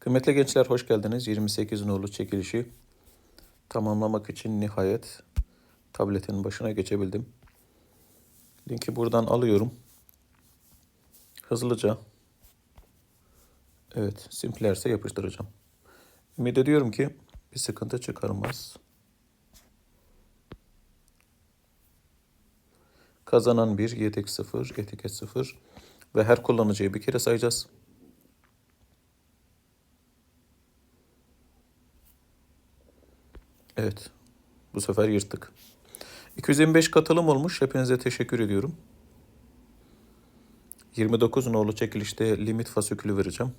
Kıymetli gençler hoş geldiniz. 28 nolu çekilişi tamamlamak için nihayet tabletin başına geçebildim. Linki buradan alıyorum. Hızlıca evet simplerse yapıştıracağım. Ümit ediyorum ki bir sıkıntı çıkarmaz. Kazanan 1, yedek 0, etiket 0 ve her kullanıcıyı bir kere sayacağız. Evet. Bu sefer yırttık. 225 katılım olmuş. Hepinize teşekkür ediyorum. 29 nolu çekilişte limit fasikülü vereceğim.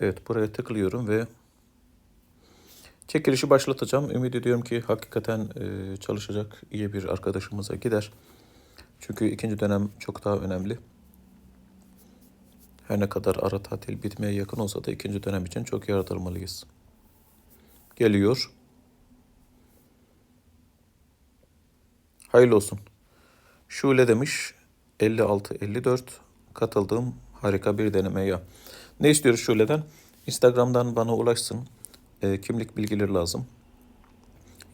Evet buraya tıklıyorum ve çekilişi başlatacağım. Ümit ediyorum ki hakikaten e, çalışacak iyi bir arkadaşımıza gider. Çünkü ikinci dönem çok daha önemli. Her ne kadar ara tatil bitmeye yakın olsa da ikinci dönem için çok yaratılmalıyız. Geliyor. Hayırlı olsun. Şule demiş 56-54 katıldığım harika bir denemeye. Ne istiyoruz Şule'den? Instagram'dan bana ulaşsın. E, kimlik bilgileri lazım.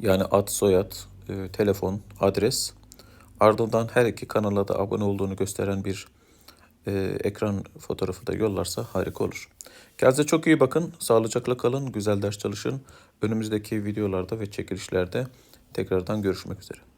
Yani ad, soyad, e, telefon, adres. Ardından her iki kanala da abone olduğunu gösteren bir e, ekran fotoğrafı da yollarsa harika olur. Kendinize çok iyi bakın. Sağlıcakla kalın. Güzel ders çalışın. Önümüzdeki videolarda ve çekilişlerde tekrardan görüşmek üzere.